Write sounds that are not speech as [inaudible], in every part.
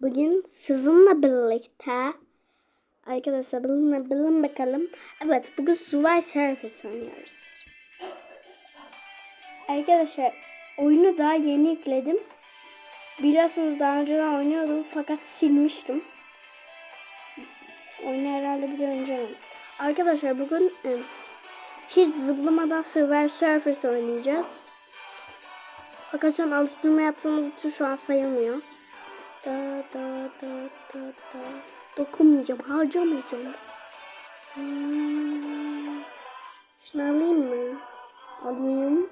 Bugün sizinle birlikte arkadaşlar bilin, bilin bakalım. Evet bugün Subway Surface oynuyoruz. Arkadaşlar oyunu daha yeni yükledim. Biliyorsunuz daha önceden oynuyordum fakat silmiştim. Oyunu herhalde bir önce. Arkadaşlar bugün e, hiç zıplamadan Subway Surface oynayacağız. Fakat şu an alıştırma yaptığımız için şu an sayılmıyor. Da da da da da. Dokunmayacağım, harcamayacağım. Hmm. Şunu alayım mı? Alayım.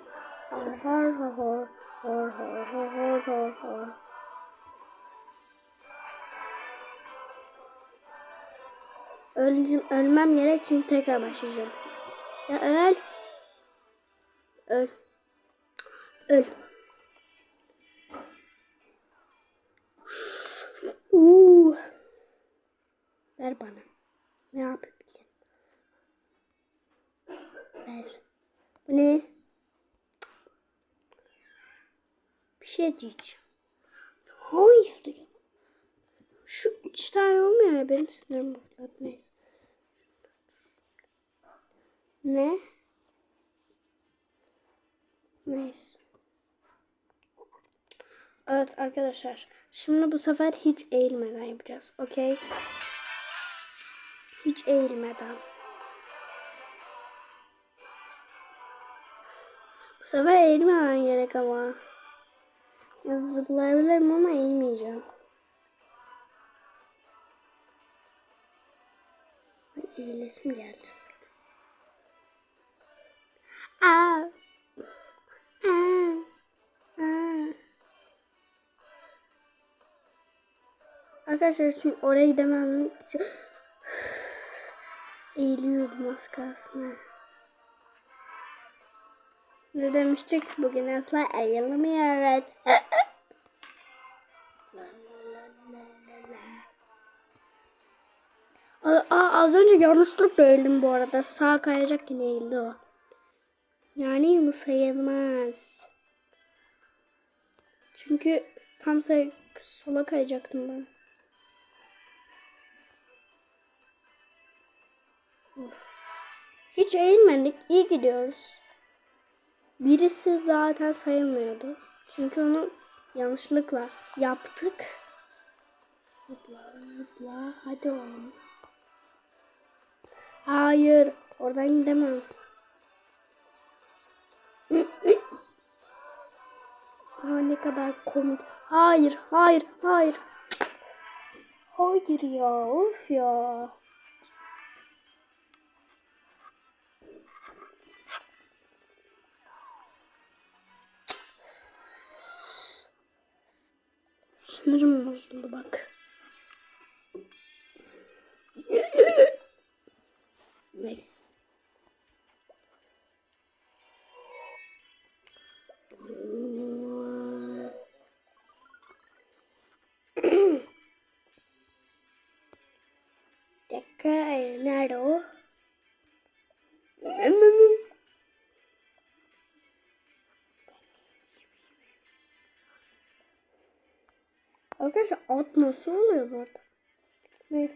Har har har har har har har har har. Öleceğim, ölmem gerek çünkü tekrar başlayacağım. Ya öl. Öl. Öl. Uuu. Ver bana. Ne yapabilirim? Ver. Bu ne? Bir şey diyeceğim. Şu üç tane olmuyor ya benim sinirim bozuldu. Neyse. Ne? Neyse. Evet arkadaşlar. Şimdi bu sefer hiç eğilmeden yapacağız. Okey. Hiç eğilmeden. Bu sefer eğilmemem gerek ama. Ya zıplayabilirim ama eğilmeyeceğim. Ay, Eğilesim geldi. Aa. Aa. Aa. Arkadaşlar şimdi oraya gidemem. için Eğiliyordum az kalsın. Ne demiştik? Bugün asla eğilmiyoruz. Aa, az önce yanlışlıkla eğildim bu arada. Sağ kayacak yine eğildi o. Yani bu sayılmaz. Çünkü tam say sola kayacaktım ben. Hiç eğilmedik. iyi gidiyoruz. Birisi zaten sayılmıyordu. Çünkü onu yanlışlıkla yaptık. Zıpla zıpla. Hadi oğlum. Hayır. Oradan gidemem. [clears throat] Aa, ne kadar komik. Hayır, hayır, hayır. Hayır ya, of ya. Sinirim bozuldu bak. Neyse. Dakika, nerede o? Arkadaşlar at nasıl oluyor bu arada? Me.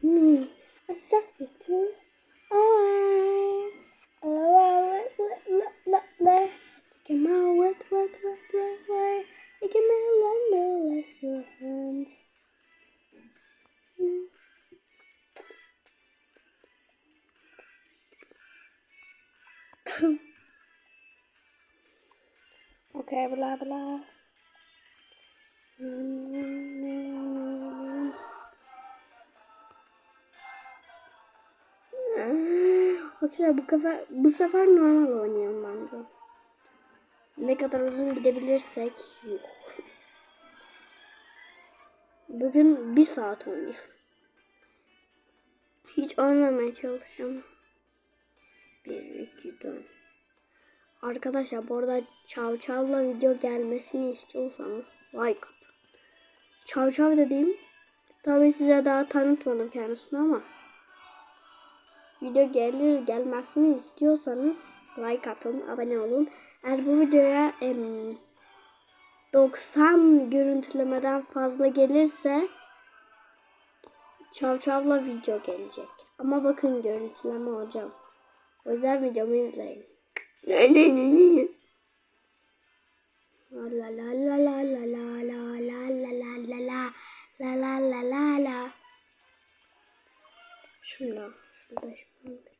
Hmm. a substitute. Ah. I. La la la la la. Take him out, work, work, work, work, work. Take him out, let me rest your. Okay, blah blah. Arkadaşlar bu sefer bu sefer normal oynayalım bence. Ne kadar uzun gidebilirsek yok. Bugün bir saat oynayalım. Hiç oynamaya çalışacağım. Bir, iki, dört. Arkadaşlar bu arada Çav Çav'la video gelmesini istiyorsanız like atın. Çav Çav dediğim tabi size daha tanıtmadım kendisini ama video gelir gelmesini istiyorsanız like atın, abone olun. Eğer bu videoya em, 90 görüntülemeden fazla gelirse Çav Çav'la video gelecek. Ama bakın görüntüleme hocam. Yüzden videomu izleyin. La la la la la la la la la la la la la la la la la Şurada, şurada, şurada.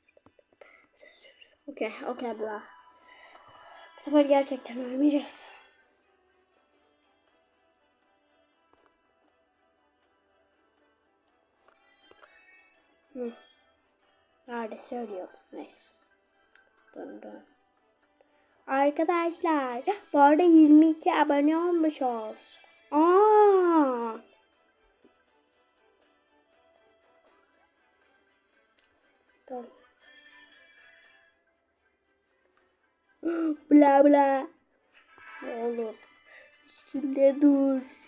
Okey, okey bla. Bu sefer gerçekten ölmeyeceğiz. Hı. Nerede söylüyorum. Neyse. Dön dön. Arkadaşlar bu arada 22 abone olmuşuz. Aa. Dur. [gasps] Bla bla. Oğlum. Üstünde dur.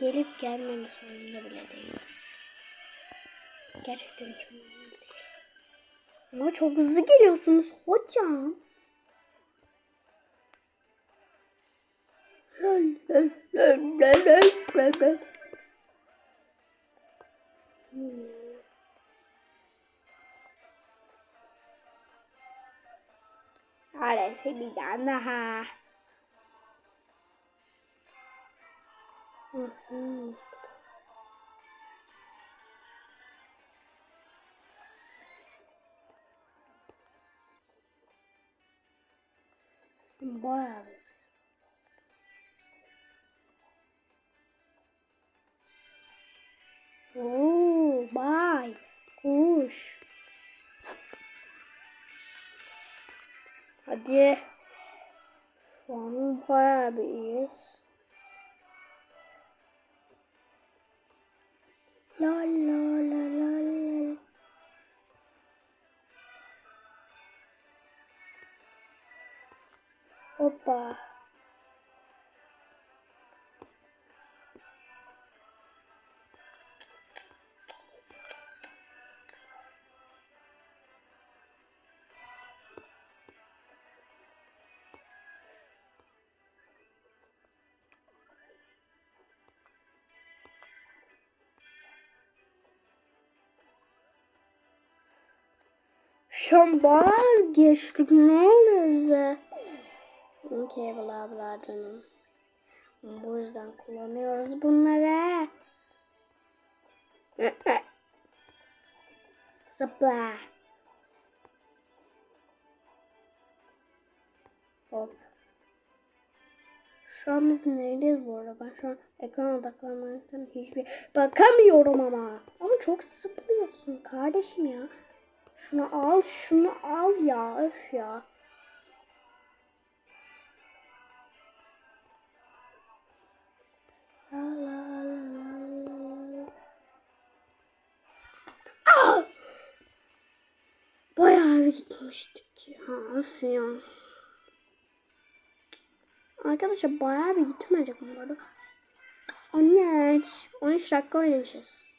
Gelip gelmemesi umurumda bile değil. Gerçekten hiç umurumda. Ama çok hızlı geliyorsunuz hocam. Hmm. Hadi bir tane daha. não assisto. Embora. Oh, vai, puxa. Cadê? Vamos para. Solo. Şu an bayağı geçtik. Ne oluyor bize? Okey bla bla canım. Bu yüzden kullanıyoruz bunları. Sıpla. Hop. Şu an biz neredeyiz bu arada? Ben şu an ekran odaklanmaktan hiçbir bakamıyorum ama. Ama çok sıplıyorsun kardeşim ya. Şunu al, şunu al ya. Öf ya. Ah! Bayağı bir gitmiştik ya. Öf ya. Arkadaşlar bayağı bir gitmeyecek bu arada. 13. 13 dakika oynamışız.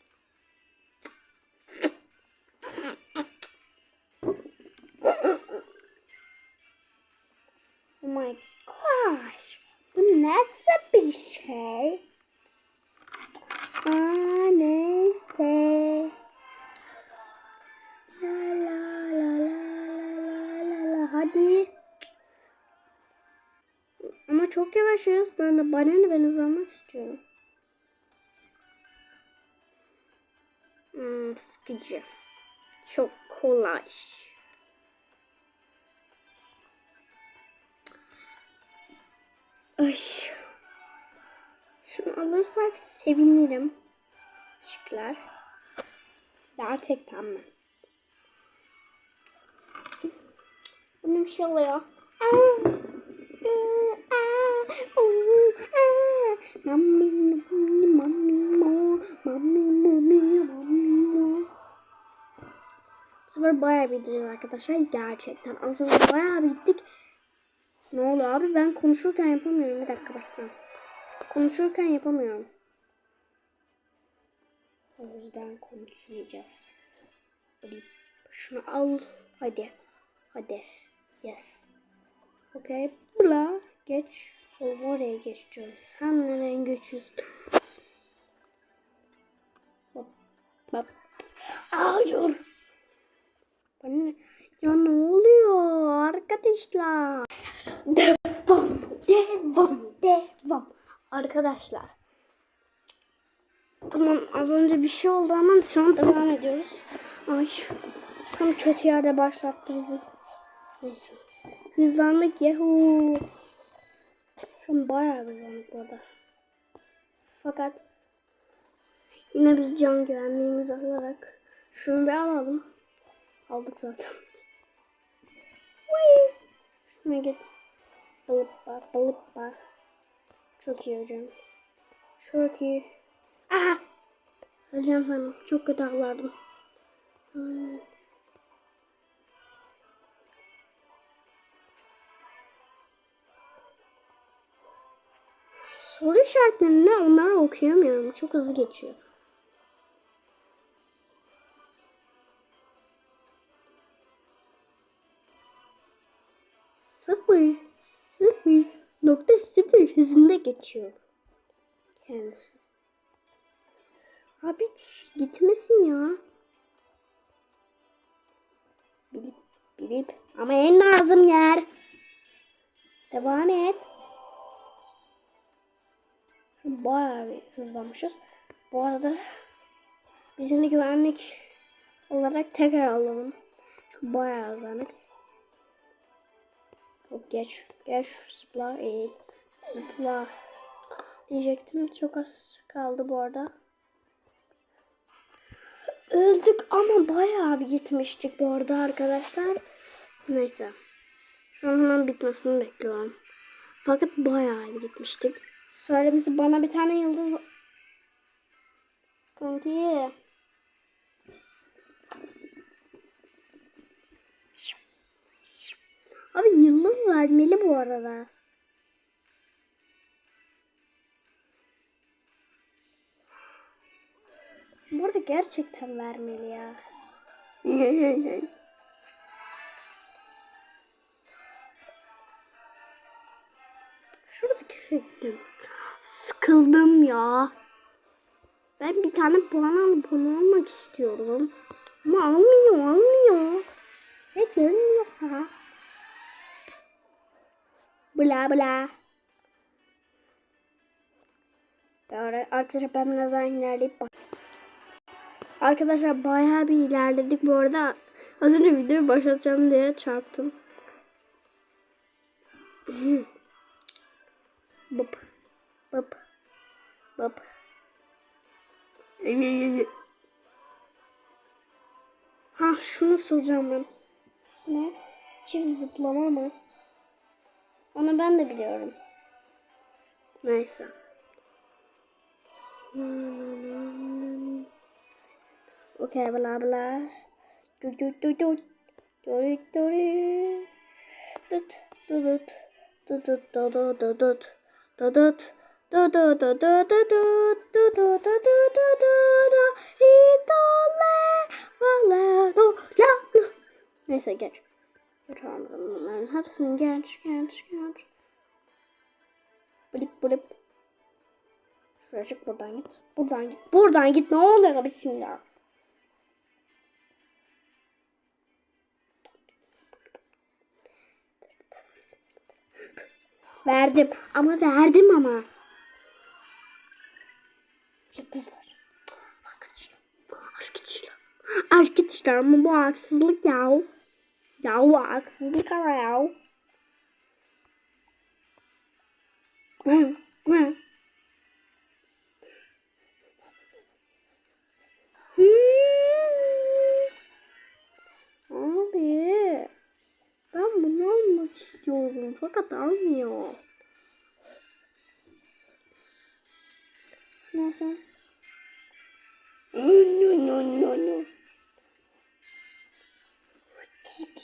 Çok yavaşız. Ben de bana ne ben hızlanmak istiyorum. Hmm, sıkıcı. Çok kolay. Ay. Şunu alırsak sevinirim. Teşekkürler. Gerçekten mi? Bana bir şey oluyor. Aa, aa, oo, aa. Mami. Bu sefer bayağı bildireceğiz arkadaşlar. Gerçekten. Az önce bayağı bittik. Ne oldu abi? Ben konuşurken yapamıyorum. Bir dakika bakma. Konuşurken yapamıyorum. O yüzden konuşmayacağız. Şunu al. Hadi. Hadi. Yes. Okay. Bla. Geç. Oğlum oraya geç diyorum. Sen nereye geçiyorsun? Bak. Bak. Hayır. Ya ne oluyor arkadaşlar? Devam, devam, devam. Arkadaşlar. Tamam az önce bir şey oldu ama şu an devam ediyoruz. Ay tam kötü yerde başlattı bizi. Neyse. Hızlandık yahu. Şu an bayağı hızlandık bu arada. Fakat yine biz can güvenliğimizi alarak şunu bir alalım. Aldık zaten. Şuna git. Balık bak, balık bak. Çok iyi hocam. Çok iyi. Aa! Öleceğim sanırım. Çok kötü avlardım. Hmm. Soru işaretlerini ne? Onları okuyamıyorum. Çok hızlı geçiyor. Sıfır, sıfır nokta sıfır hızında geçiyor kendisi. Abi gitmesin ya. Bilip bilip ama en lazım yer. Devam et. Bayağı bir hızlanmışız. Bu arada bizim de güvenlik olarak tekrar alalım. Çünkü bayağı hızlandık. Hop geç. Geç. Zıpla. Eğil. Zıpla. Diyecektim. Çok az kaldı bu arada. Öldük ama bayağı bir gitmiştik bu arada arkadaşlar. Neyse. Şu an hemen bitmesini bekliyorum. Fakat bayağı gitmiştik. Söylemesi bana bir tane yıldız... Kanki. Abi yıldız vermeli bu arada. Bu arada gerçekten vermeli ya. [laughs] Şuradaki şey. Sıkıldım ya. Ben bir tane puan alıp onu almak istiyorum. Ama almıyor, almıyor. Ne görmüyor ha? Bla bla. Arkadaşlar ben birazdan ilerleyip bak. Arkadaşlar bayağı bir ilerledik bu arada. Az önce videoyu başlatacağım diye çarptım. [clears throat] Bıp. Bıp. Bıp. Ha şunu soracağım ben. Ne? Çift zıplama mı? Onu ben de biliyorum. Neyse. Okay, bla bla. Tut tut tut tut. Tut tut tut. Tut tut tut tut tut tut tut tut tut. Do do geç. Anladım bunların hepsini geç geç geç. Blip blip. Şuraya çık buradan git. Buradan git. Buradan git. Ne oluyor bismillah. Verdim. Ama verdim ama. Yıldızlar. Arkadaşlar. Arkadaşlar. Arkadaşlar ama bu haksızlık ya. Ya bu haksızlık ama ya. Abi. Ben bunu almak istiyorum fakat almıyor. Alsam. No no no no.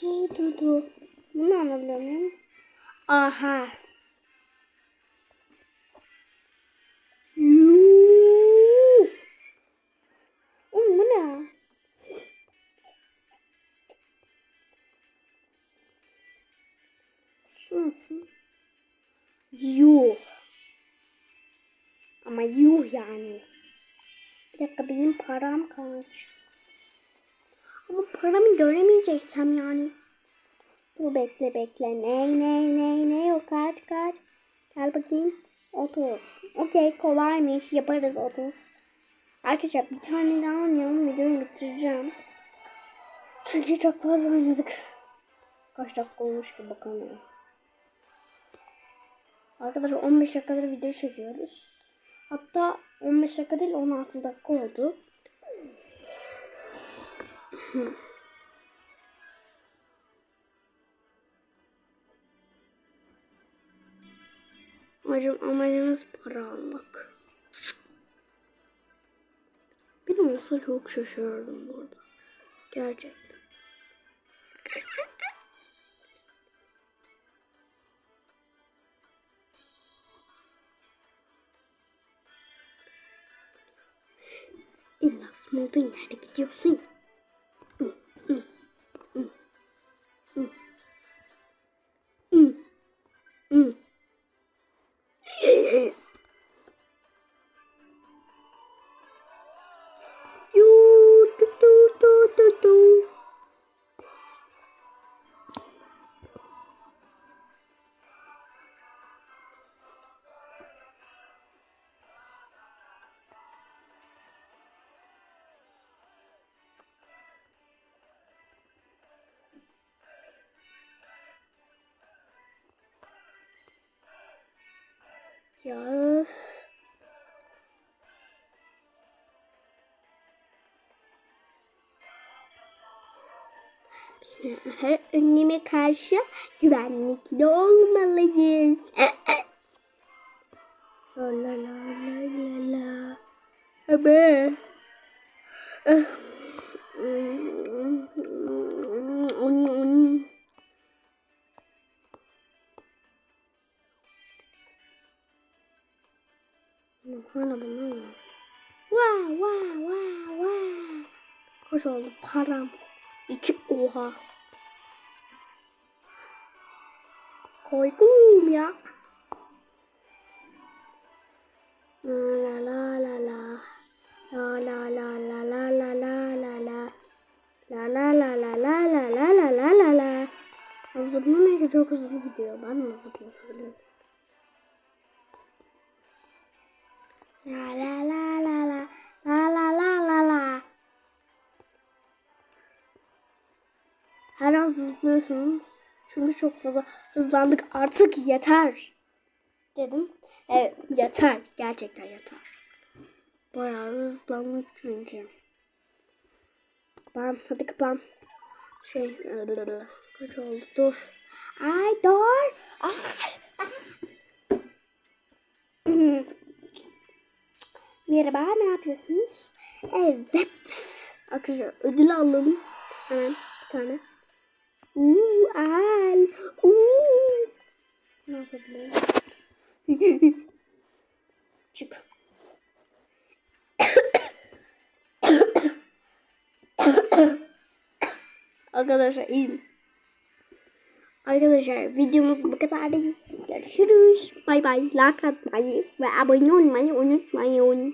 Du du du. Bunu anlayabiliyor muyum? Aha. Yuuu. Oğlum bu ne? Şu nasıl? Yuh. Ama yuh yani. Bir dakika benim param kaç? Ama paramı göremeyeceksem yani. Dur bekle bekle. Ne ne ne ne yok kaç kaç. Gel bakayım. 30. Okey kolaymış. Yaparız 30. Arkadaşlar bir tane daha oynayalım. Videoyu bitireceğim. Çünkü çok fazla oynadık. Kaç dakika olmuş ki bakalım. Arkadaşlar 15 dakikadır video çekiyoruz. Hatta 15 dakika değil 16 dakika oldu. [clears throat] Amacım, amacımız para almak. Benim olsa çok şaşırdım burada. Gerçekten. gitmiyordun yani gidiyorsun ya. Ya her önleme karşı güvenlikli olmalıyız. La la la la la la. Abi. Kaç oldu param? İki oha. Koydum ya. La la la la. La la la la la la la la la. La la la la la la la la la la la. Zıplamayınca çok hızlı gidiyor. Ben mi zıplatabiliyorum? La la la la la. La la la la Her an zıplıyorsunuz. Çünkü çok fazla hızlandık. Artık yeter. Dedim. Evet yeter. Gerçekten yeter. Bayağı hızlandık çünkü. Ben hadi kapan. Şey kaç oldu dur. Ay dur. Ay. ay. [laughs] Merhaba ne yapıyorsunuz? Evet. Arkadaşlar ödül aldım. Hemen bir tane. Uuu al. Uuu. Ne yapabilirim? [laughs] Çık. [coughs] Arkadaşlar iyiyim. Arkadaşlar videomuz bu kadar. Görüşürüz. Bay bay. Like atmayı ve abone olmayı unutmayın.